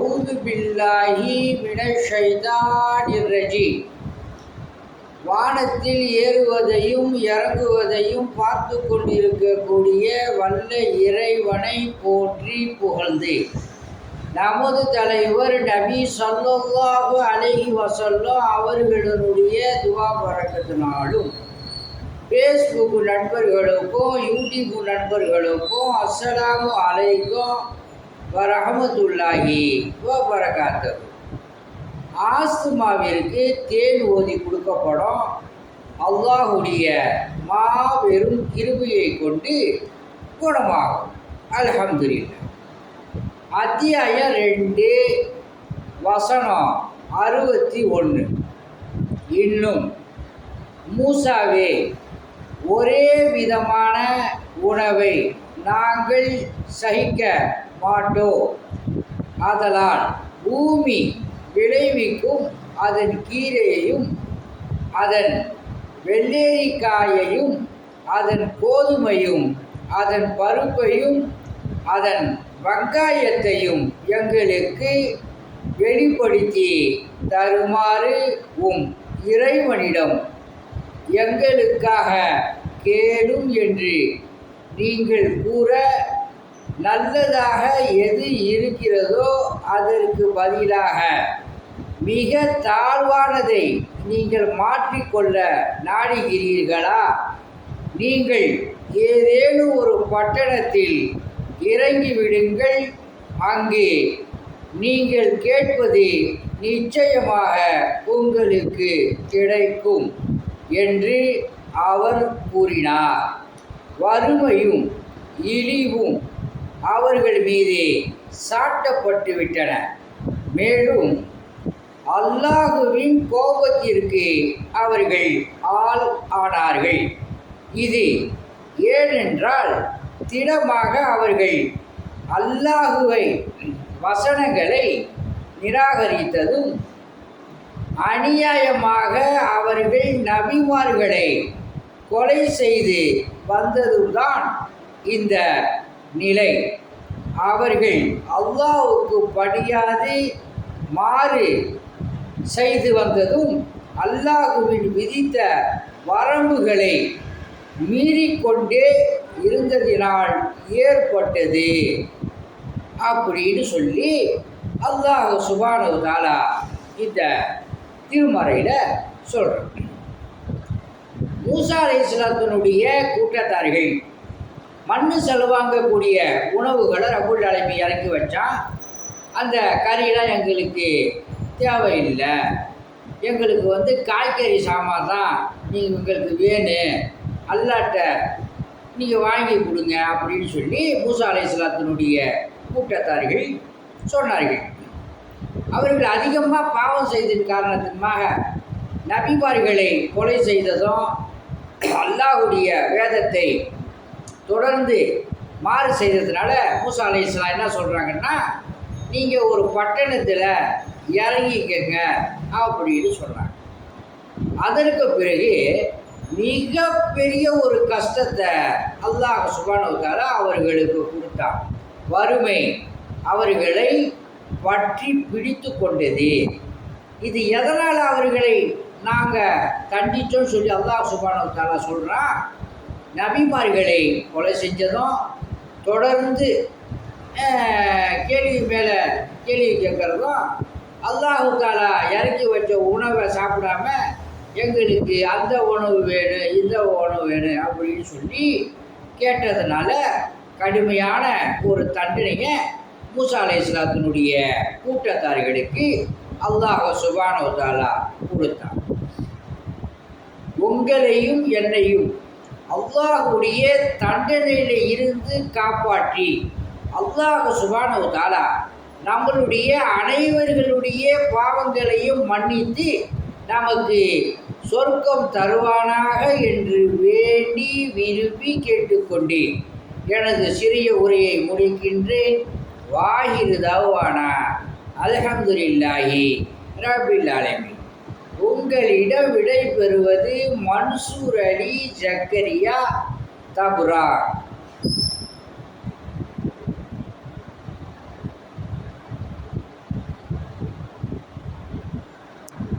أعوذ بالله من الشيطان الرجيم வானத்தில் ஏறுவதையும் இறங்குவதையும் பார்த்து கொண்டிருக்கக்கூடிய வல்ல இறைவனை போற்றி புகழ்ந்து நமது தலைவர் நபி ஸல்லல்லாஹு அலைஹி வஸல்லம் அவர்களுடைய துவா பறக்கத்தினாலும் ஃபேஸ்புக் நண்பர்களுக்கும் யூடியூப் நண்பர்களுக்கும் அஸ்ஸலாமு அலைக்கும் வரஹமத்துல்லாஹி வரகாத்து ஆஸ்துமாவிற்கு தேன் ஓதி கொடுக்கப்படும் அல்லாஹுடைய மாபெரும் கிருபையை கொண்டு குணமாகும். அல்ஹம்துலில்லாஹ். அத்தியாயம் ரெண்டு வசனம் அறுபத்தி ஒன்று. இன்னும் மூசாவே ஒரே விதமான உணவை நாங்கள் சகிக்க மாட்டோம். ஆதலால் பூமி விளைவிக்கும் அதன் கீரையையும் அதன் வெள்ளேரிக்காயையும் அதன் கோதுமையும் அதன் பருப்பையும் அதன் வெங்காயத்தையும் எங்களுக்கு வெளிப்படுத்தி தருமாறு உம் இறைவனிடம் எங்களுக்காக கேளும் என்று நீங்கள் கூற நல்லதாக எது இருக்கிறதோ அதற்கு பதிலாக மிக தாழ்வானதை நீங்கள் மாற்றிக்கொள்ள நாடுகிறீர்களா? நீங்கள் ஏதேனும் ஒரு பட்டணத்தில் இறங்கிவிடுங்கள். அங்கே நீங்கள் கேட்பது நிச்சயமாக உங்களுக்கு கிடைக்கும் என்று அவர் கூறினார். வறுமையும் இழிவும் அவர்கள் மீது சாட்டப்பட்டு விட்டன மேலும் அல்லாஹுவின் கோபத்திற்கு அவர்கள் ஆள் ஆனார்கள். இது ஏனென்றால் திடமாக அவர்கள் அல்லாஹுவை வசனங்களை நிராகரித்ததும் அநியாயமாக அவர்கள் நபிமார்களை கொலை செய்து வந்ததுதான் இந்த நிலை. அவர்கள் அல்லாஹுக்கு படியாது மாறு செய்து வந்ததும் அல்லாஹுவின் விதித்த வரம்புகளை மீறிக்கொண்டே இருந்ததினால் ஏற்பட்டது அப்படின்னு சொல்லி அல்லாஹ் சுபானு தாலா இந்த திருமறையில் சொல்கிறோம் மூசா அலை இஸ்லாத்தினுடைய கூட்டத்தார்கள் மண்ணு செலவாங்கக்கூடிய உணவுகளை ரபுல் அலைமை இறக்கி வச்சா அந்த கறியெல்லாம் எங்களுக்கு தேவையில்லை. எங்களுக்கு வந்து காய்கறி சாமான் தான் நீங்கள் உங்களுக்கு வேணும். அல்லாட்ட நீங்கள் வாங்கி கொடுங்க அப்படின்னு சொல்லி மூசா அலை இஸ்லாத்தினுடைய கூட்டத்தார்கள் சொன்னார்கள். அவர்கள் அதிகமாக பாவம் செய்ததின் காரணத்தின்மாக நபிமார்களை கொலை செய்ததும் அல்லாஹுடைய வேதத்தை தொடர்ந்து மாறு செய்ததுனால மூசா அலி இஸ்லாம் என்ன சொல்கிறாங்கன்னா நீங்கள் ஒரு பட்டணத்தில் இறங்கிக்கங்க. அப்படின்னு சொல்கிறாங்க அதற்கு பிறகு மிகப்பெரிய ஒரு கஷ்டத்தை அல்லாஹ் சுபானுக்கார அவர்களுக்கு கொடுத்தான். வறுமை அவர்களை பற்றி பிடித்து கொண்டது. இது எதனால் அவர்களை நாங்கள் கண்டித்தோம் சொல்லி அல்லாஹ் சுபானுத்தாலா சொல்கிறான் நபிமார்களை கொலை செஞ்சதும் தொடர்ந்து கேள்வி மேலே கேள்வி கேட்குறதும் அல்லாஹு தாலா இறக்கி வச்ச உணவை சாப்பிடாம எங்களுக்கு அந்த உணவு வேணும் இந்த உணவு வேணும் அப்படின்னு சொல்லி கேட்டதுனால கடுமையான ஒரு தண்டனையை மூசா அலை இஸ்லாத்தினுடைய கூட்டத்தார்களுக்கு அல்லாஹ் சுபானோ தாலா கொடுத்தான். உங்களையும் என்னையும். அல்லாஹுடைய தண்டனையில் இருந்து காப்பாற்றி. அல்லாஹ் சுபானோ தாலா நம்மளுடைய அனைவர்களுடைய பாவங்களையும் மன்னித்து நமக்கு சொர்க்கம் தருவானாக என்று வேண்டி விரும்பி கேட்டுக்கொண்டேன். எனது சிறிய உரையை முடிக்கின்றேன். வாஹிரு தவானா. அல்ஹம்துலில்லாஹி ரபில் ஆலமீன். இவர்களிடம் விடைபெறுவது மன்சூர் அலி ஜக்கரியா தபுரா.